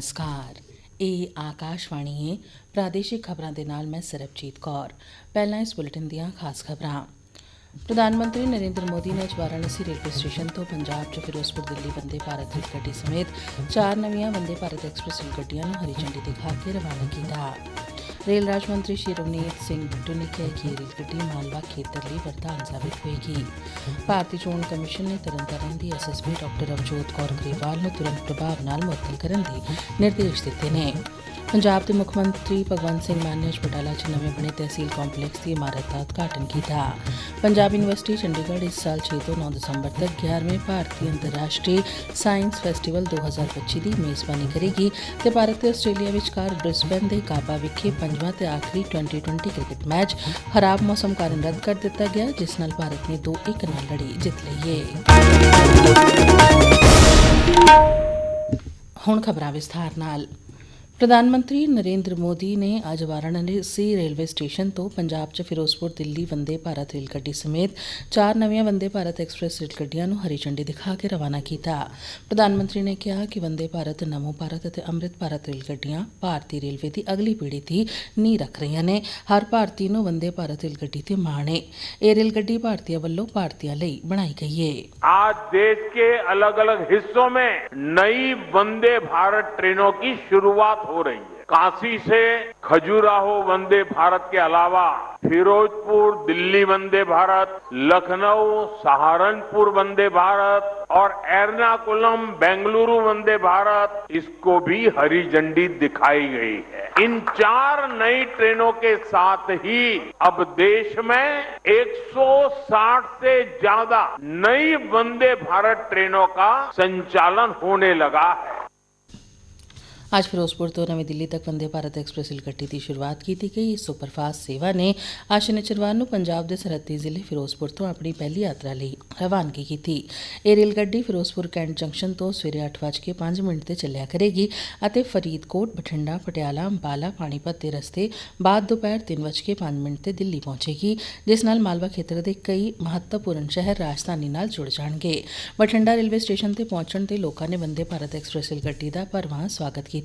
ਨਮਸਕਾਰ। ਇਹ ਆਕਾਸ਼ਵਾਣੀ ਹੈ ਪ੍ਰਾਦੇਸ਼ਿਕ ਖਬਰਾਂ ਦੇ ਨਾਲ ਮੈਂ ਸਰਬਜੀਤ ਕੌਰ। ਪਹਿਲਾਂ ਇਸ ਬੁਲੇਟਿਨ ਦੀਆਂ ਖਾਸ ਖਬਰਾਂ। ਪ੍ਰਧਾਨ ਮੰਤਰੀ ਨਰਿੰਦਰ ਮੋਦੀ ਨੇ ਅੱਜ ਵਾਰਾਣਸੀ ਰੇਲਵੇ ਸਟੇਸ਼ਨ ਤੋਂ ਪੰਜਾਬ 'ਚ ਫਿਰੋਜ਼ਪੁਰ, ਦਿੱਲੀ ਵੰਦੇ ਭਾਰਤ ਰੇਲ ਗੱਡੀ ਸਮੇਤ ਚਾਰ ਨਵੀਆਂ ਵੰਦੇ ਭਾਰਤ ਐਕਸਪ੍ਰੈਸ ਗੱਡੀਆਂ ਨੂੰ ਹਰੀ ਝੰਡੀ ਦਿਖਾ ਕੇ ਰਵਾਨਾ ਕੀਤਾ। ਰੇਲ ਰਾਜ ਮੰਤਰੀ ਸ਼੍ਰੀ ਰਵਨੀਤ ਸਿੰਘ ਬਿੱਟੂ ਨੇ ਕਿਹਾ ਕਿ ਰੇਲ ਗੱਡੀ ਮਾਲਵਾ ਖੇਤਰ ਲਈ ਵਰਦਾਨ ਸਾਬਿਤ ਹੋਏਗੀ। ਭਾਰਤੀ ਚੋਣ ਕਮਿਸ਼ਨ ਨੇ ਤਰਨਤਾਰਨ ਦੀ ਐਸਐਸਪੀ ਡਾਕਟਰ ਅਵਜੋਤ ਕੌਰ ਗਰੇਵਾਲ ਨੂੰ ਤੁਰੰਤ ਪ੍ਰਭਾਵ ਨਾਲ ਮੁਅੱਤਲ ਕਰਨ ਦੇ ਨਿਰਦੇਸ਼ ਦਿੱਤੇ ਨੇ। ਪੰਜਾਬ ਦੇ ਮੁੱਖ ਮੰਤਰੀ ਭਗਵੰਤ ਸਿੰਘ ਮਾਨ ਨੇ ਅੱਜ ਬਟਾਲਾ 'ਚ ਨਵੇਂ ਬਣੇ ਤਹਿਸੀਲ ਕੰਪਲੈਕਸ ਦੀ ਇਮਾਰਤ ਦਾ ਉਦਘਾਟਨ ਕੀਤਾ। ਪੰਜਾਬ ਯੂਨੀਵਰਸਿਟੀ ਚੰਡੀਗੜ੍ਹ ਇਸ ਸਾਲ 6 ਤੋਂ 9 ਦਸੰਬਰ ਤੱਕ 11ਵੇਂ ਭਾਰਤੀ ਅੰਤਰਰਾਸ਼ਟਰੀ ਸਾਇੰਸ ਫੈਸਟੀਵਲ 2025 ਦੀ ਮੇਜ਼ਬਾਨੀ ਕਰੇਗੀ ਤੇ ਭਾਰਤ ਤੇ ਆਸਟ੍ਰੇਲੀਆ ਵਿਚਕਾਰ ਬ੍ਰਿਸਬਨ ਦੇ ਕਾਬਾ ਵਿਖੇ ਪੰਜਵਾਂ ਤੇ ਆਖਰੀ 2020 ਕ੍ਰਿਕਟ ਮੈਚ ਖਰਾਬ ਮੌਸਮ ਕਾਰਨ ਰੱਦ ਕਰ ਦਿੱਤਾ ਗਿਆ, ਜਿਸ ਨਾਲ ਭਾਰਤ ਨੇ 2-1 ਨਾਲ ਲੜੀ ਜਿੱਤ ਲਈ ਹੈ ਹੁਣ ਖਬਰਾਂ ਵਿਸਥਾਰ ਨਾਲ। ਪ੍ਰਧਾਨ ਮੰਤਰੀ ਨਰਿੰਦਰ ਮੋਦੀ ਨੇ ਅੱਜ ਵਾਰਾਣਸੀ ਰੇਲਵੇ ਸਟੇਸ਼ਨ ਤੋਂ ਪੰਜਾਬ 'ਚ ਫਿਰੋਜ਼ਪੁਰ ਦਿੱਲੀ ਵੰਦੇ ਭਾਰਤ ਰੇਲ ਗੱਡੀ ਸਮੇਤ ਚਾਰ ਨਵੀਆਂ ਵੰਦੇ ਭਾਰਤ ਐਕਸਪ੍ਰੈਸ ਰੇਲ ਗੱਡੀਆਂ ਨੂੰ ਹਰੀ ਝੰਡੀ ਦਿਖਾ ਕੇ ਰਵਾਨਾ ਕੀਤਾ ਪ੍ਰਧਾਨ ਮੰਤਰੀ ਨੇ ਕਿਹਾ ਕਿ ਵੰਦੇ ਭਾਰਤ ਨਮੋ ਭਾਰਤ ਅਤੇ ਅੰਮ੍ਰਿਤ ਭਾਰਤ ਰੇਲ ਗੱਡੀਆਂ ਭਾਰਤੀ ਰੇਲਵੇ ਦੀ ਅਗਲੀ ਪੀੜ੍ਹੀ ਦੀ ਨੀਂਹ ਰੱਖ ਰਹੀਆਂ ਨੇ ਹਰ ਭਾਰਤੀ ਨੂੰ ਵੰਦੇ ਭਾਰਤ ਰੇਲ ਗੱਡੀ ਤੇ ਮਾਣ ਹੈ ਇਹ ਰੇਲ ਗੱਡੀ ਭਾਰਤੀਆਂ ਵੱਲੋਂ ਭਾਰਤੀਆਂ ਲਈ ਬਣਾਈ ਗਈ ਹੈ आज देश के अलग अलग हिस्सों में नई वंदे भारत ट्रेनों की शुरुआत हो रही है। काशी से खजुराहो वंदे भारत के अलावा फिरोजपुर, दिल्ली वंदे भारत, लखनऊ, सहारनपुर वंदे भारत और एर्नाकुलम, बेंगलुरु वंदे भारत, इसको भी हरी झंडी दिखाई गई है। इन चार नई ट्रेनों के साथ ही अब देश में 160 से ज़्यादा नई वंदे भारत ट्रेनों का संचालन होने लगा है। ਅੱਜ ਫਿਰੋਜ਼ਪੁਰ ਤੋਂ ਨਵੀਂ ਦਿੱਲੀ ਤੱਕ ਵੰਦੇ ਭਾਰਤ ਐਕਸਪ੍ਰੈਸ ਰੇਲ ਗੱਡੀ ਦੀ ਸ਼ੁਰੂਆਤ ਕੀਤੀ ਗਈ ਇਸ ਸੁਪਰਫਾਸਟ ਸੇਵਾ ਨੇ ਅੱਜ ਸ਼ਨੀਚਰਵਾਰ ਨੂੰ ਪੰਜਾਬ ਦੇ ਸਰਹੱਦੀ ਜ਼ਿਲ੍ਹੇ ਫਿਰੋਜ਼ਪੁਰ ਤੋਂ ਆਪਣੀ ਪਹਿਲੀ ਯਾਤਰਾ ਲਈ ਰਵਾਨਗੀ ਕੀਤੀ ਇਹ ਰੇਲ ਗੱਡੀ ਫਿਰੋਜ਼ਪੁਰ ਕੈਂਟ ਜੰਕਸ਼ਨ ਤੋਂ ਸਵੇਰੇ 8:05 ਮਿੰਟ ਤੇ ਚੱਲਿਆ ਕਰੇਗੀ ਅਤੇ ਫਰੀਦਕੋਟ ਬਠਿੰਡਾ ਪਟਿਆਲਾ ਅੰਬਾਲਾ ਪਾਣੀਪਤ ਦੇ ਰਸਤੇ ਬਾਅਦ ਦੁਪਹਿਰ 3:05 ਮਿੰਟ ਤੇ ਦਿੱਲੀ ਪਹੁੰਚੇਗੀ ਜਿਸ ਨਾਲ ਮਾਲਵਾ ਖੇਤਰ ਦੇ ਕਈ ਮਹੱਤਵਪੂਰਨ ਸ਼ਹਿਰ ਰਾਜਧਾਨੀ ਨਾਲ ਜੁੜ ਜਾਣਗੇ ਬਠਿੰਡਾ ਰੇਲਵੇ ਸਟੇਸ਼ਨ ਤੇ ਪਹੁੰਚਣ ਤੇ ਲੋਕਾਂ ਨੇ ਵੰਦੇ ਭਾਰਤ ਐਕਸਪ੍ਰੈਸ ਰੇਲ ਗੱਡੀ ਦਾ ਭਰਵਾਂ ਸਵਾਗਤ ਕੀਤਾ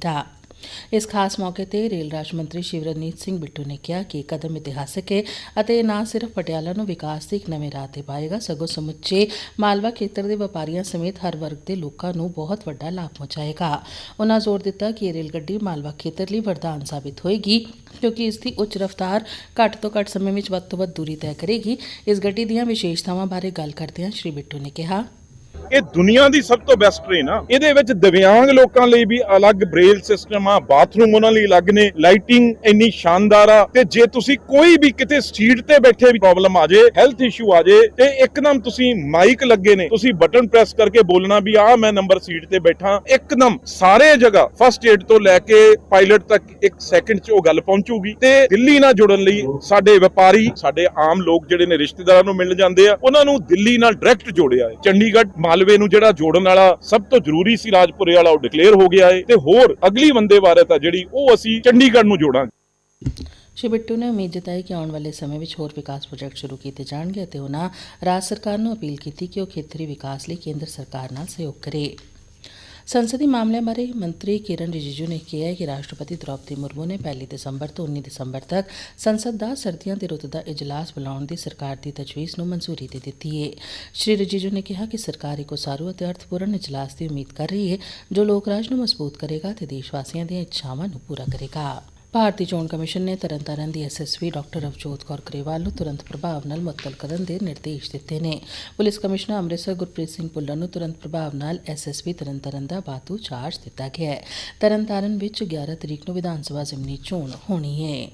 ਇਸ ਖਾਸ ਮੌਕੇ ਤੇ ਰੇਲ ਰਾਜ ਮੰਤਰੀ ਸ਼ਿਵਰਨੀਤ ਸਿੰਘ ਬਿੱਟੂ ਨੇ ਕਿਹਾ ਕਿ ਇਹ ਕਦਮ ਇਤਿਹਾਸਕ ਹੈ ਅਤੇ ਨਾ ਸਿਰਫ ਪਟਿਆਲਾ ਨੂੰ ਵਿਕਾਸ ਦੇ ਇੱਕ ਨਵੇਂ ਰਾਹ ਤੇ ਪਾਏਗਾ, ਸਗੋਂ ਸਮੁੱਚੇ ਮਾਲਵਾ ਖੇਤਰ ਦੇ ਵਪਾਰੀਆਂ ਸਮੇਤ ਹਰ ਵਰਗ ਦੇ ਲੋਕਾਂ ਨੂੰ ਬਹੁਤ ਵੱਡਾ ਲਾਭ ਪਹੁੰਚਾਏਗਾ। ਉਹਨਾਂ ਜ਼ੋਰ ਦਿੱਤਾ ਕਿ ਇਹ ਰੇਲ ਗੱਡੀ ਮਾਲਵਾ ਖੇਤਰ ਲਈ ਵਰਦਾਨ ਸਾਬਿਤ ਹੋਏਗੀ, ਕਿਉਂਕਿ ਇਸ ਦੀ ਉੱਚ ਰਫ਼ਤਾਰ ਘੱਟ ਤੋਂ ਘੱਟ ਸਮੇਂ ਵਿੱਚ ਵੱਧ ਤੋਂ ਵੱਧ ਦੂਰੀ ਤੈਅ ਕਰੇਗੀ। ਇਸ ਗੱਡੀ ਦੀਆਂ ਵਿਸ਼ੇਸ਼ਤਾਵਾਂ ਬਾਰੇ ਗੱਲ ਕਰਦਿਆਂ ਸ਼੍ਰੀ ਬਿੱਟੂ ਨੇ ਕਿਹਾ। ਇਹ ਦੁਨੀਆ ਦੀ ਸਭ ਤੋਂ ਬੈਸਟ ਟ੍ਰੇਨ ਆ। ਇਹਦੇ ਵਿੱਚ ਦਿਵਿਆਂਗ ਲੋਕਾਂ ਲਈ ਵੀ ਅਲੱਗ ਬ੍ਰੇਲ ਸਿਸਟਮ ਆ ਬਾਥਰੂਮ ਉਹਨਾਂ ਲਈ ਅਲੱਗ ਨੇ ਲਾਈਟਿੰਗ ਇੰਨੀ ਸ਼ਾਨਦਾਰ ਆ ਤੇ ਜੇ ਤੁਸੀਂ ਕੋਈ ਵੀ ਕਿਤੇ ਸੀਟ ਤੇ ਬੈਠੇ ਵੀ ਪ੍ਰੋਬਲਮ ਆ ਜੇ ਹੈਲਥ ਇਸ਼ੂ ਆ ਜੇ, ਤੇ ਇੱਕਦਮ ਤੁਸੀਂ ਮਾਈਕ ਲੱਗੇ ਨੇ, ਤੁਸੀਂ ਬਟਨ ਪ੍ਰੈਸ ਕਰਕੇ ਬੋਲਣਾ ਵੀ ਆ ਮੈਂ ਨੰਬਰ ਸੀਟ ਤੇ ਬੈਠਾ, ਇੱਕਦਮ ਸਾਰੇ ਜਗ੍ਹਾ ਫਸਟ ਏਡ ਤੋਂ ਲੈ ਕੇ ਪਾਇਲਟ ਤੱਕ ਇੱਕ ਸੈਕਿੰਡ 'ਚ ਉਹ ਗੱਲ ਪਹੁੰਚੂਗੀ ਤੇ ਦਿੱਲੀ ਨਾਲ ਜੁੜਨ ਲਈ ਸਾਡੇ ਵਪਾਰੀ, ਸਾਡੇ ਆਮ ਲੋਕ ਜਿਹੜੇ ਨੇ ਰਿਸ਼ਤੇਦਾਰਾਂ ਨੂੰ ਮਿਲਣ ਜਾਂਦੇ ਆ, ਉਹਨਾਂ ਨੂੰ ਦਿੱਲੀ ਨਾਲ ਡਾਇਰੈਕਟ ਜੋੜਿਆ ਹੈ। ਚੰਡੀਗੜ੍ਹ ਮਾਲਵੇ ਨੂੰ ਜਿਹੜਾ ਜੋੜਨ ਵਾਲਾ ਸਭ ਤੋਂ ਜ਼ਰੂਰੀ ਸੀ ਰਾਜਪੁਰੇ ਵਾਲਾ, ਉਹ ਡਿਕਲੇਅਰ ਹੋ ਗਿਆ ਹੈ ਤੇ ਹੋਰ ਅਗਲੀ ਵੰਦੇ ਭਾਰਤ ਆ ਜਿਹੜੀ, ਉਹ ਅਸੀਂ ਚੰਡੀਗੜ੍ਹ ਨੂੰ ਜੋੜਾਂਗੇ। ਸ਼੍ਰੀ ਬਿੱਟੂ ਨੇ ਉਮੀਦ ਜਤਾਈ ਕਿ ਆਉਣ ਵਾਲੇ ਸਮੇਂ ਵਿੱਚ ਹੋਰ ਵਿਕਾਸ ਪ੍ਰੋਜੈਕਟ ਸ਼ੁਰੂ ਕੀਤੇ ਜਾਣਗੇ ਅਤੇ ਉਹਨਾਂ ਰਾਜ ਸਰਕਾਰ ਨੂੰ ਅਪੀਲ ਕੀਤੀ ਕਿ ਉਹ ਖੇਤਰੀ ਵਿਕਾਸ ਲਈ ਕੇਂਦਰ ਸਰਕਾਰ ਨਾਲ ਸਹਿਯੋਗ ਕਰੇ। ਸੰਸਦੀ ਮਾਮਲਿਆਂ ਬਾਰੇ ਮੰਤਰੀ ਕਿਰਨ ਰਿਜੀਜੂ ਨੇ ਕਿਹਾ ਹੈ ਕਿ ਰਾਸ਼ਟਰਪਤੀ ਦ੍ਰੋਪਦੀ ਮੁਰਮੂ ਨੇ 1 ਦਸੰਬਰ ਤੋਂ 19 ਦਸੰਬਰ ਤੱਕ ਸੰਸਦ ਦਾ ਸਰਦੀਆਂ ਦੇ ਰੁੱਤ ਦਾ ਇਜਲਾਸ ਬੁਲਾਉਣ ਦੀ ਸਰਕਾਰ ਦੀ ਤਜਵੀਜ਼ ਨੂੰ ਮਨਜ਼ੂਰੀ ਦੇ ਦਿੱਤੀ ਹੈ। ਸ਼੍ਰੀ ਰਿਜੀਜੂ ਨੇ ਕਿਹਾ ਕਿ ਸਰਕਾਰ ਇੱਕ ਉਸਾਰੂ ਅਤੇ ਅਰਥਪੂਰਨ ਇਜਲਾਸ ਦੀ ਉਮੀਦ ਕਰ ਰਹੀ ਹੈ, ਜੋ ਲੋਕ ਰਾਜ ਨੂੰ ਮਜ਼ਬੂਤ ਕਰੇਗਾ ਤੇ ਦੇਸ਼ ਵਾਸੀਆਂ ਦੀਆਂ ਇੱਛਾਵਾਂ ਨੂੰ ਪੂਰਾ ਕਰੇਗਾ। ਭਾਰਤੀ ਚੋਣ ਕਮਿਸ਼ਨ ਨੇ ਤਰਨਤਾਰਨ ਦੀ ਐਸਐਸਪੀ ਡਾਕਟਰ ਅਵਜੋਤ ਕੌਰ ਗਰੇਵਾਲ ਨੂੰ ਤੁਰੰਤ ਪ੍ਰਭਾਵ ਨਾਲ ਮੁਅੱਤਲ ਕਰਨ ਦੇ ਨਿਰਦੇਸ਼ ਦਿੱਤੇ ਨੇ। ਪੁਲਿਸ ਕਮਿਸ਼ਨਰ ਅੰਮ੍ਰਿਤਸਰ ਗੁਰਪ੍ਰੀਤ ਸਿੰਘ ਭੁੱਲਰ ਨੂੰ ਤੁਰੰਤ ਪ੍ਰਭਾਵ ਨਾਲ ਐਸਐਸਪੀ ਤਰਨਤਾਰਨ ਦਾ ਬਾਤੂ ਚਾਰਜ ਦਿੱਤਾ ਗਿਆ ਹੈ। ਤਰਨਤਾਰਨ ਵਿੱਚ 11 ਤਰੀਕ ਨੂੰ ਵਿਧਾਨ ਸਭਾ ਜ਼ਿਮਨੀ ਚੋਣ ਹੋਣੀ ਹੈ।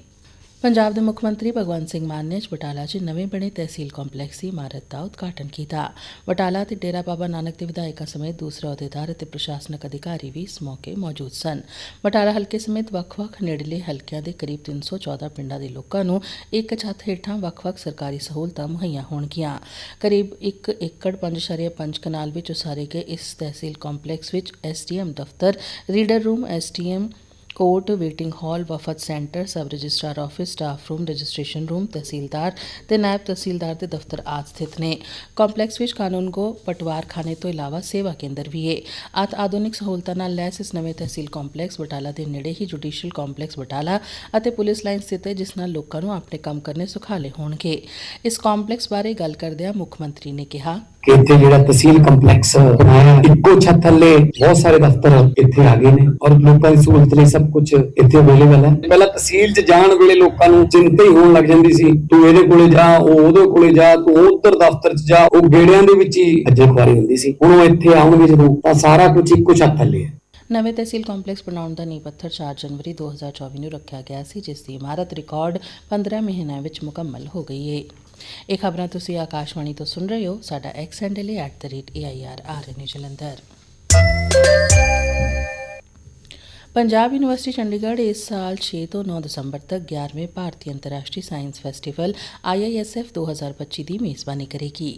ਪੰਜਾਬ ਦੇ ਮੁੱਖ ਮੰਤਰੀ ਭਗਵੰਤ ਸਿੰਘ ਮਾਨ ਨੇ ਅੱਜ ਬਟਾਲਾ 'ਚ ਨਵੇਂ ਬਣੇ ਤਹਿਸੀਲ ਕੰਪਲੈਕਸ ਦੀ ਇਮਾਰਤ ਦਾ ਉਦਘਾਟਨ ਕੀਤਾ। ਬਟਾਲਾ ਤੇ ਡੇਰਾ ਬਾਬਾ ਨਾਨਕ ਦੇ ਵਿਧਾਇਕਾਂ ਸਮੇਤ ਦੂਸਰੇ ਅਹੁਦੇਦਾਰ ਅਤੇ ਪ੍ਰਸ਼ਾਸਨਿਕ ਅਧਿਕਾਰੀ ਵੀ ਇਸ ਮੌਕੇ ਮੌਜੂਦ ਸਨ। ਬਟਾਲਾ ਹਲਕੇ ਸਮੇਤ ਵੱਖ-ਵੱਖ ਨੇੜਲੇ ਹਲਕਿਆਂ ਦੇ ਕਰੀਬ 314 ਪਿੰਡਾਂ ਦੇ ਲੋਕਾਂ ਨੂੰ ਇੱਕ ਛੱਤ ਹੇਠਾਂ ਵੱਖ-ਵੱਖ ਸਰਕਾਰੀ ਸਹੂਲਤਾਂ ਮੁਹੱਈਆ ਹੋਣਗੀਆਂ। ਕਰੀਬ 1 ਏਕੜ 5.5 ਕਨਾਲ ਵਿੱਚ ਉਸਾਰੇ ਗਏ ਇਸ ਤਹਿਸੀਲ ਕੰਪਲੈਕਸ ਵਿੱਚ ਐਸਡੀਐਮ ਦਫ਼ਤਰ, reader room SDM court waiting hall ਵਫਦ centre, sub registrar office, staff room, registration room, tehsildar ਤੇ ਨਾਇਬ ਤਹਿਸੀਲਦਾਰ ਦੇ ਦਫ਼ਤਰ ਆਦਿ ਸਥਿਤ ਨੇ। ਕੰਪਲੈਕਸ ਵਿੱਚ ਕਾਨੂੰਗੋ ਪਟਵਾਰਖਾਨੇ ਤੋਂ ਇਲਾਵਾ ਸੇਵਾ ਕੇਂਦਰ ਵੀ ਹੈ ਅਤ ਆਧੁਨਿਕ ਸਹੂਲਤਾਂ ਨਾਲ ਲੈਸ ਇਸ ਨਵੇਂ ਤਹਿਸੀਲ ਕੰਪਲੈਕਸ ਬਟਾਲਾ ਦੇ ਨੇੜੇ ਹੀ ਜੁਡੀਸ਼ੀਅਲ ਕੰਪਲੈਕਸ ਬਟਾਲਾ ਅਤੇ ਪੁਲਿਸ ਲਾਈਨ ਸਥਿਤ ਹੈ, ਜਿਸ ਨਾਲ ਲੋਕਾਂ ਨੂੰ ਆਪਣੇ ਕੰਮ ਕਰਨੇ ਸੁਖਾਲੇ ਹੋਣਗੇ। ਇਸ ਕੰਪਲੈਕਸ ਬਾਰੇ ਗੱਲ ਕਰਦਿਆਂ ਮੁੱਖ ਮੰਤਰੀ ਨੇ ਕਿਹਾ ਕਿ ਇੱਥੇ ਜਿਹੜਾ ਤਹਿਸੀਲ ਕੰਪਲੈਕਸ ਬਣਾਇਆ ਇੱਕੋ ਛੱਤ ਥੱਲੇ ਬਹੁਤ ਸਾਰੇ ਦਫ਼ਤਰ ਇੱਥੇ ਆ ਗਏ ਨੇ ਔਰ ਲੋਕਾਂ ਦੀ ਸਹੂਲਤ ਲਈ ਸਭ ਕੁਝ ਇੱਥੇ ਅਵੇਲੇਬਲ ਹੈ। ਪਹਿਲਾਂ ਤਹਿਸੀਲ 'ਚ ਜਾਣ ਵੇਲੇ ਲੋਕਾਂ ਨੂੰ ਚਿੰਤਾ ਹੀ ਹੋਣ ਲੱਗ ਜਾਂਦੀ ਸੀ, ਤੂੰ ਇਹਦੇ ਕੋਲੇ ਜਾ, ਉਹ ਉਹਦੇ ਕੋਲੇ ਜਾ, ਤੂੰ ਉੱਧਰ ਦਫ਼ਤਰ 'ਚ ਜਾ, ਉਹ ਗੇੜਿਆਂ ਦੇ ਵਿੱਚ ਹੀ ਅੱਜੇ ਖੁਆਰੀ ਹੁੰਦੀ ਸੀ। ਹੁਣ ਉਹ ਇੱਥੇ ਆਉਣਗੇ ਜਦੋਂ, ਤਾਂ ਸਾਰਾ ਕੁਝ ਇੱਕੋ ਛੱਤ ਥੱਲੇ ਹੈ। ਨਵੇਂ ਤਹਿਸੀਲ ਕੰਪਲੈਕਸ ਬਣਾਉਣ ਦਾ ਨੀਂਹ ਪੱਥਰ 4 ਜਨਵਰੀ 2024 ਨੂੰ ਰੱਖਿਆ ਗਿਆ ਸੀ, ਜਿਸ ਦੀ ਇਮਾਰਤ ਰਿਕਾਰਡ 15 ਮਹੀਨਿਆਂ ਵਿੱਚ ਮੁਕੰਮਲ ਹੋ ਗਈ ਹੈ ਇਹ ਖਬਰਾਂ ਤੁਸੀਂ ਆਕਾਸ਼ਵਾਣੀ ਤੋਂ ਸੁਣ ਰਹੇ ਹੋ ਸਾਡਾ ਐਕਸ ਹੈਂਡਲ ਹੈ @air ਜਲੰਧਰ। ਪੰਜਾਬ ਯੂਨੀਵਰਸਿਟੀ ਚੰਡੀਗੜ੍ਹ ਇਸ ਸਾਲ 6 ਤੋਂ 9 ਦਸੰਬਰ ਤੱਕ 11ਵੇਂ ਭਾਰਤੀ ਅੰਤਰਰਾਸ਼ਟਰੀ ਸਾਇੰਸ ਫੈਸਟੀਵਲ IISF 2025 ਦੀ ਮੇਜ਼ਬਾਨੀ ਕਰੇਗੀ।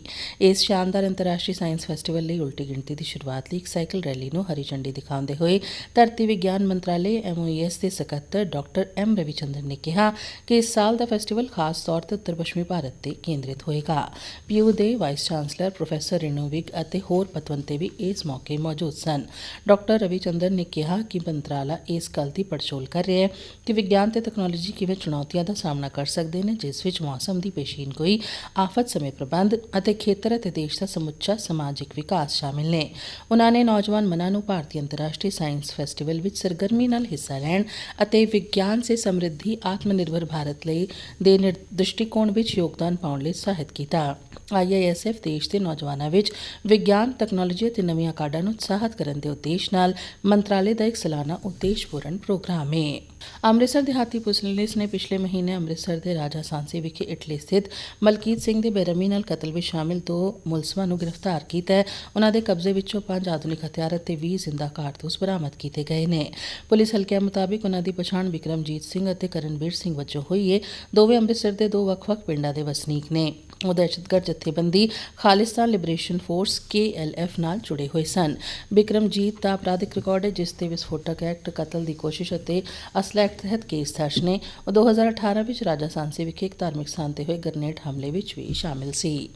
ਇਸ ਸ਼ਾਨਦਾਰ ਅੰਤਰਰਾਸ਼ਟਰੀ ਸਾਇੰਸ ਫੈਸਟੀਵਲ ਲਈ ਉਲਟੀ ਗਿਣਤੀ ਦੀ ਸ਼ੁਰੂਆਤ ਲਈ ਇੱਕ ਸਾਈਕਲ ਰੈਲੀ ਨੂੰ ਹਰੀ ਝੰਡੀ ਦਿਖਾਉਂਦੇ ਹੋਏ ਧਰਤੀ ਵਿਗਿਆਨ ਮੰਤਰਾਲੇ MOES ਦੇ ਸਕੱਤਰ ਡਾਕਟਰ ਐਮ ਰਵਿਚੰਦਰ ਨੇ ਕਿਹਾ ਕਿ ਇਸ ਸਾਲ ਦਾ ਫੈਸਟੀਵਲ ਖਾਸ ਤੌਰ ਤੇ ਉੱਤਰ ਪੱਛਮੀ ਭਾਰਤ ਤੇ ਕੇਂਦਰਿਤ ਹੋਏਗਾ। ਪੀਯੂ ਦੇ vice chancellor professor Renu Vig ਅਤੇ ਹੋਰ ਪਤਵੰਤੇ ਵੀ ਇਸ ਮੌਕੇ ਮੌਜੂਦ ਸਨ। ਡਾਕਟਰ ਰਵਿਚੰਦਰ ਨੇ ਕਿਹਾ ਕਿ ਮੰਤਰਾਲਾ ਇਸ ਗੱਲ ਦੀ ਪੜਚੋਲ ਕਰ ਰਿਹਾ ਹੈ ਕਿ ਵਿਗਿਆਨ ਤੇ ਤਕਨਾਲੋਜੀ ਕਿਵੇਂ ਚੁਣੌਤੀਆਂ ਦਾ ਸਾਹਮਣਾ ਕਰ ਸਕਦੇ ਨੇ, ਜਿਸ ਵਿੱਚ ਮੌਸਮ ਦੀ ਪੇਸ਼ੀਨਗੋਈ ਆਫਤ ਸਮੇਂ ਪ੍ਰਬੰਧ ਅਤੇ ਖੇਤਰ ਅਤੇ ਦੇਸ਼ ਦਾ ਸਮੁੱਚਾ ਸਮਾਜਿਕ ਵਿਕਾਸ ਸ਼ਾਮਿਲ ਨੇ। ਉਨ੍ਹਾਂ ਨੇ ਨੌਜਵਾਨ ਮਨਾਂ ਨੂੰ ਭਾਰਤੀ ਅੰਤਰਰਾਸ਼ਟਰੀ ਸਾਇੰਸ ਫੈਸਟੀਵਲ ਵਿੱਚ ਸਰਗਰਮੀ ਨਾਲ ਹਿੱਸਾ ਲੈਣ ਅਤੇ ਵਿਗਿਆਨ ਸੇ ਸਮਰਿੱਧੀ ਆਤਮ ਨਿਰਭਰ ਭਾਰਤ ਲਈ ਦੇ ਨਿਰ- ਦ੍ਰਿਸ਼ਟੀਕੋਣ ਵਿੱਚ ਯੋਗਦਾਨ ਪਾਉਣ ਲਈ ਉਤਸ਼ਾਹਿਤ ਕੀਤਾ। ਆਈਆਈਐਸਐਫ ਦੇਸ਼ ਦੇ ਨੌਜਵਾਨਾਂ ਵਿੱਚ ਵਿਗਿਆਨ ਤਕਨਾਲੋਜੀ ਅਤੇ ਨਵੀਆਂ ਕਾਢਾਂ ਨੂੰ ਉਤਸ਼ਾਹਿਤ ਕਰਨ ਦੇ ਉਦੇਸ਼ ਨਾਲ ਮੰਤਰਾਲੇ ਦਾ ਇੱਕ ਸਾਲਾਨਾ ਉਦੇਸ਼ਪੂਰਨ ਪ੍ਰੋਗਰਾਮ ਹੈ ਅੰਮ੍ਰਿਤਸਰ ਦਿਹਾਤੀ ਪੁਲਿਸ ਨੇ ਪਿਛਲੇ ਮਹੀਨੇ ਅੰਮ੍ਰਿਤਸਰ ਦੇ ਰਾਜਾ ਸਾਂਸੀ ਵਿਖੇ ਇਟਲੀ ਸਥਿਤ ਮਲਕੀਤ ਸਿੰਘ ਦੇ ਬੇਰਮੀ ਨਾਲ ਕਤਲ ਵਿੱਚ ਸ਼ਾਮਿਲ ਦੋ ਮੁਲਜ਼ਮਾਂ ਨੂੰ ਗ੍ਰਿਫਤਾਰ ਕੀਤਾ ਹੈ। ਉਹਨਾਂ ਦੇ ਕਬਜ਼ੇ ਵਿੱਚੋਂ ਪੰਜ ਆਧੁਨਿਕ ਹਥਿਆਰ ਅਤੇ 20 ਜ਼ਿੰਦਾ ਕਾਰਤੂਸ ਬਰਾਮਦ ਕੀਤੇ ਗਏ ਨੇ। ਪੁਲਿਸ ਹਲਕਿਆਂ ਮੁਤਾਬਿਕ ਉਹਨਾਂ ਦੀ ਪਛਾਣ ਵਿਕਰਮਜੀਤ ਸਿੰਘ ਅਤੇ ਕਰਨਵੀਰ ਸਿੰਘ ਵਜੋਂ ਹੋਈ ਹੈ ਦੋਵੇਂ ਅੰਮ੍ਰਿਤਸਰ ਦੇ ਦੋ ਵੱਖ-ਵੱਖ ਪਿੰਡਾਂ ਦੇ ਵਸਨੀਕ ਨੇ। ਉਹ ਦਹਿਸ਼ਤਗਰਦ ਜਥੇਬੰਦੀ ਖਾਲਿਸਤਾਨ ਲਿਬਰੇਸ਼ਨ ਫੋਰਸ KLF ਨਾਲ ਜੁੜੇ ਹੋਏ ਸਨ। ਬਿਕਰਮਜੀਤ ਦਾ ਅਪਰਾਧਿਕ ਰਿਕਾਰਡ ਹੈ, ਜਿਸ ਤੇ ਵਿਸਫੋਟਕ ਐਕਟ ਕਤਲ ਦੀ ਕੋਸ਼ਿਸ਼ ਅਤੇ ਅਸਲਾ ਐਕਟ ਤਹਿਤ ਕੇਸ ਦਰਜ ਨੇ। ਉਹ 2018 ਵਿੱਚ ਰਾਜਾ ਸਾਂਸੀ ਵਿਖੇ ਇੱਕ ਧਾਰਮਿਕ ਸਥਾਨ ਤੇ ਹੋਏ ਗ੍ਰਨੇਡ ਹਮਲੇ ਵਿੱਚ ਵੀ ਸ਼ਾਮਿਲ ਸੀ।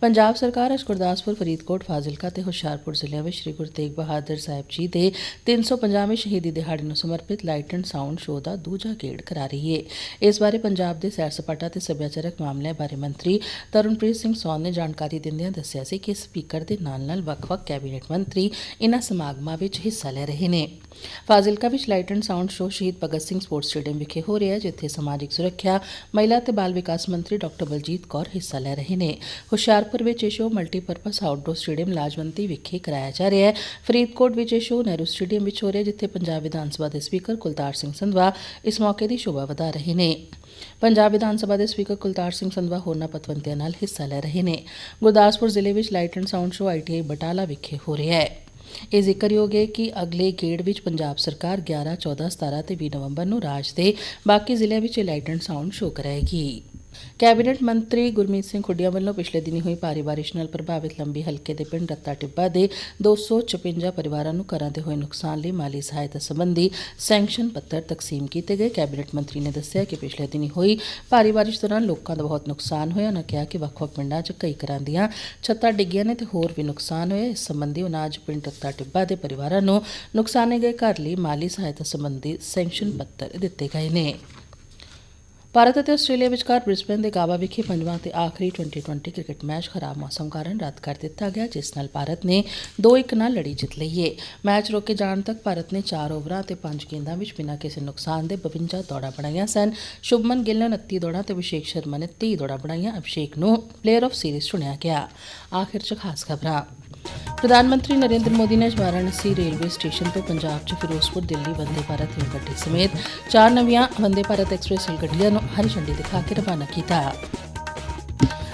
ਪੰਜਾਬ ਸਰਕਾਰ ਅੱਜ ਗੁਰਦਾਸਪੁਰ, ਫਰੀਦਕੋਟ, ਫਾਜ਼ਿਲਕਾ ਤੇ ਹੁਸ਼ਿਆਰਪੁਰ ਜ਼ਿਲ੍ਹਿਆਂ ਵਿੱਚ ਸ੍ਰੀ ਗੁਰੂ ਤੇਗ ਬਹਾਦਰ ਸਾਹਿਬ ਜੀ ਦੇ 350ਵੇਂ ਸ਼ਹੀਦੀ ਦਿਹਾੜੇ ਨੂੰ ਸਮਰਪਿਤ ਲਾਈਟ ਐਂਡ ਸਾਊਂਡ ਸ਼ੋਅ ਦਾ ਦੂਜਾ ਗੇੜ ਕਰਾ ਰਹੀ ਹੈ ਇਸ ਬਾਰੇ ਪੰਜਾਬ ਦੇ ਸੈਰ ਸਪਾਟਾ ਤੇ ਸੱਭਿਆਚਾਰਕ ਮਾਮਲਿਆਂ ਬਾਰੇ ਮੰਤਰੀ ਤਰਨਪ੍ਰੀਤ ਸਿੰਘ ਸੌਨ ਨੇ ਜਾਣਕਾਰੀ ਦਿੰਦਿਆਂ ਦੱਸਿਆ ਸੀ ਕਿ ਸਪੀਕਰ ਦੇ ਨਾਲ-ਨਾਲ ਵੱਖ-ਵੱਖ ਕੈਬਨਿਟ ਮੰਤਰੀ ਇਨ੍ਹਾਂ ਸਮਾਗਮਾਂ ਵਿੱਚ ਹਿੱਸਾ ਲੈ ਰਹੇ ਨੇ। ਫਾਜ਼ਿਲਕਾ ਵਿੱਚ ਲਾਈਟ ਐਂਡ ਸਾਊਂਡ ਸ਼ੋਅ ਸ਼ਹੀਦ ਭਗਤ ਸਿੰਘ ਸਪੋਰਟਸ ਸਟੇਡੀਅਮ ਵਿਖੇ ਹੋ ਰਿਹਾ ਹੈ, ਜਿੱਥੇ ਸਮਾਜਿਕ ਸੁਰੱਖਿਆ, ਮਹਿਲਾ ਤੇ ਬਾਲ ਵਿਕਾਸ ਮੰਤਰੀ ਡਾਕਟਰ ਬਲਜੀਤ ਕੌਰ ਹਿੱਸਾ ਲੈ ਰਹੇ ਨੇ। ਹੁਸ਼ਿਆਰਪੁਰ ਵਿੱਚ ਇਹ show multipurpose outdoor stadium Lajwanti ਵਿਖੇ ਕਰਾਇਆ ਜਾ ਰਿਹਾ ਹੈ। ਫਰੀਦਕੋਟ ਵਿੱਚ ਇਹ ਸ਼ੋਅ ਨਹਿਰੂ ਸਟੇਡੀਅਮ ਵਿੱਚ ਹੋ ਰਿਹਾ ਜਿੱਥੇ ਪੰਜਾਬ ਵਿਧਾਨ ਸਭਾ ਦੇ ਸਪੀਕਰ ਕੁਲਤਾਰ ਸਿੰਘ ਸੰਧਵਾ ਇਸ ਮੌਕੇ ਦੀ ਸ਼ੋਭਾ ਵਧਾ ਰਹੇ ਨੇ। ਪੰਜਾਬ ਵਿਧਾਨ ਸਭਾ ਦੇ ਸਪੀਕਰ ਕੁਲਤਾਰ ਸਿੰਘ ਸੰਧਵਾ ਹੋਰਨਾਂ ਪਤਵੰਤਿਆਂ ਨਾਲ ਹਿੱਸਾ ਲੈ ਰਹੇ ਨੇ। ਗੁਰਦਾਸਪੁਰ ਜ਼ਿਲ੍ਹੇ ਵਿੱਚ light and sound show ITI Batala ਵਿਖੇ ਹੋ ਰਿਹਾ ਹੈ। ਇਹ ਜ਼ਿਕਰਯੋਗ ਹੈ ਕਿ ਅਗਲੇ ਗੇੜ ਵਿੱਚ ਪੰਜਾਬ ਸਰਕਾਰ 11, 14, 17 ਤੇ 20 ਨਵੰਬਰ ਨੂੰ ਰਾਜ ਦੇ ਬਾਕੀ ਜ਼ਿਲ੍ਹਿਆਂ ਵਿੱਚ ਲਾਈਟ ਐਂਡ ਸਾਊਂਡ ਸ਼ੋਅ ਕਰਾਏਗੀ। ਕੈਬਨਿਟ ਮੰਤਰੀ ਗੁਰਮੀਤ ਸਿੰਘ ਖੁੱਡੀਆਂ ਵੱਲੋਂ ਪਿਛਲੇ ਦਿਨੀ ਹੋਈ ਭਾਰੀ ਬਾਰਿਸ਼ ਨਾਲ ਪ੍ਰਭਾਵਿਤ ਲੰਬੀ ਹਲਕੇ ਦੇ ਪਿੰਡ ਰੱਤਾ ਟਿੱਬਾ ਦੇ 256 ਪਰਿਵਾਰਾਂ ਨੂੰ ਘਰਾਂ ਦੇ ਹੋਏ ਨੁਕਸਾਨ ਲਈ ਮਾਲੀ ਸਹਾਇਤਾ ਸੰਬੰਧੀ ਸੈਂਕਸ਼ਨ ਪੱਤਰ ਤਕਸੀਮ ਕੀਤੇ ਗਏ। ਕੈਬਨਿਟ ਮੰਤਰੀ ਨੇ ਦੱਸਿਆ ਕਿ ਪਿਛਲੇ ਦਿਨੀ ਹੋਈ ਭਾਰੀ ਬਾਰਿਸ਼ ਦੌਰਾਨ ਲੋਕਾਂ ਦਾ ਬਹੁਤ ਨੁਕਸਾਨ ਹੋਇਆ। ਉਹਨਾਂ ਕਿਹਾ ਕਿ ਵੱਖ-ਵੱਖ ਪਿੰਡਾਂ 'ਚ ਕਈ ਘਰਾਂ ਦੀਆਂ ਛੱਤਾਂ ਡਿੱਗੀਆਂ ਨੇ ਤੇ ਹੋਰ ਵੀ ਨੁਕਸਾਨ ਹੋਇਆ ਇਸ ਸੰਬੰਧੀ ਉਹਨਾਂ ਅੱਜ ਪਿੰਡ ਰੱਤਾ ਟਿੱਬਾ ਦੇ ਪਰਿਵਾਰਾਂ ਨੂੰ ਨੁਕਸਾਨੇ ਗਏ ਘਰ ਲਈ ਮਾਲੀ ਸਹਾਇਤਾ ਸੰਬੰਧੀ ਸੈਂਕਸ਼ਨ ਪੱਤਰ ਦਿੱਤੇ ਗਏ ਨੇ। ਭਾਰਤ ਅਤੇ ਆਸਟ੍ਰੇਲੀਆ ਵਿਚਕਾਰ ਬ੍ਰਿਸਬੇਨ ਦੇ ਗਾਵਾ ਵਿਖੇ ਪੰਜਵਾਂ ਤੇ ਆਖਰੀ 2020 ਕ੍ਰਿਕਟ ਮੈਚ ਖਰਾਬ ਮੌਸਮ ਕਾਰਨ ਰੱਦ ਕਰ ਦਿੱਤਾ ਗਿਆ, ਜਿਸ ਨਾਲ ਭਾਰਤ ਨੇ 2-1 ਨਾਲ ਲੜੀ ਜਿੱਤ ਲਈ ਹੈ ਮੈਚ ਰੋਕੇ ਜਾਣ ਤੱਕ ਭਾਰਤ ਨੇ 4 ਓਵਰਾਂ ਤੇ 5 ਗੇਂਦਾਂ ਵਿੱਚ ਬਿਨਾਂ ਕਿਸੇ ਨੁਕਸਾਨ ਦੇ 52 ਦੌੜਾਂ ਬਣਾਈਆਂ ਸਨ। ਸ਼ੁਭਮਨ ਗਿੱਲ ਨੇ 29 ਦੌੜਾਂ ਤੇ ਅਭਿਸ਼ੇਕ ਸ਼ਰਮਾ ਨੇ 30 ਦੌੜਾਂ ਬਣਾਈਆਂ। ਅਭਿਸ਼ੇਕ ਨੂੰ ਪਲੇਅਰ ਆਫ ਸੀਰੀਜ਼ ਚੁਣਿਆ ਗਿਆ। ਆਖਿਰ 'ਚ ਖਾਸ ਖਬਰਾਂ। ਪ੍ਰਧਾਨ ਮੰਤਰੀ ਨਰਿੰਦਰ ਮੋਦੀ ਨੇ ਅੱਜ ਵਾਰਾਣਸੀ ਰੇਲਵੇ ਸਟੇਸ਼ਨ ਤੋਂ ਪੰਜਾਬ 'ਚ ਫਿਰੋਜ਼ਪੁਰ, ਦਿੱਲੀ, ਵੰਦੇ ਭਾਰਤ ਰੇਲ ਗੱਡੀ ਸਮੇਤ ਚਾਰ ਨਵੀਆਂ ਵੰਦੇ ਭਾਰਤ ਐਕਸਪ੍ਰੈਸ ਰੇਲ ਗੱਡੀਆਂ ਨੂੰ ਹਰੀ ਝੰਡੀ ਦਿਖਾ ਕੇ ਰਵਾਨਾ ਕੀਤਾ।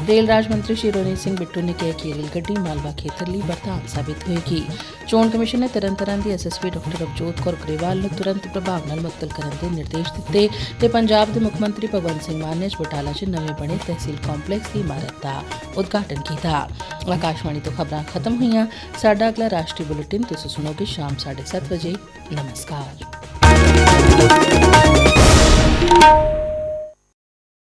ਰੇਲ ਰਾਜ ਮੰਤਰੀ ਸ਼੍ਰੀ ਰਣਜੀਤ ਸਿੰਘ ਬਿੱਟੂ ਨੇ ਕਿਹਾ ਕਿ ਰੇਲ ਗੱਡੀ ਮਾਲਵਾ ਖੇਤਰ ਲਈ ਵਰਦਾਨ ਸਾਬਿਤ ਹੋਏਗੀ। ਚੋਣ ਕਮਿਸ਼ਨ ਨੇ ਤਰਨਤਾਰਨ ਦੀ ਐਸਐਸਪੀ ਡਾਕਟਰ ਅਵਜੋਤ ਕੌਰ ਗਰੇਵਾਲ ਨੂੰ ਤੁਰੰਤ ਪ੍ਰਭਾਵ ਨਾਲ ਮੁਅੱਤਲ ਕਰਨ ਦੇ ਨਿਰਦੇਸ਼ ਦਿੱਤੇ ਤੇ ਪੰਜਾਬ ਦੇ ਮੁੱਖ ਮੰਤਰੀ ਭਗਵੰਤ ਸਿੰਘ ਮਾਨ ਨੇ ਬਟਾਲਾ 'ਚ ਨਵੇਂ ਬਣੇ ਤਹਿਸੀਲ ਕੰਪਲੈਕਸ ਦੀ ਇਮਾਰਤ ਦਾ ਉਦਘਾਟਨ ਕੀਤਾ। ਆਕਾਸ਼ਵਾਣੀ ਤੋਂ ਖਬਰਾਂ ਖਤਮ ਹੋਈਆਂ। ਸਾਡਾ ਅਗਲਾ ਰਾਸ਼ਟਰੀ ਬੁਲੇਟਿਨ ਤੁਸੀਂ ਸੁਣੋਗੇ ਸ਼ਾਮ 7:30 ਵਜੇ। ਨਮਸਕਾਰ।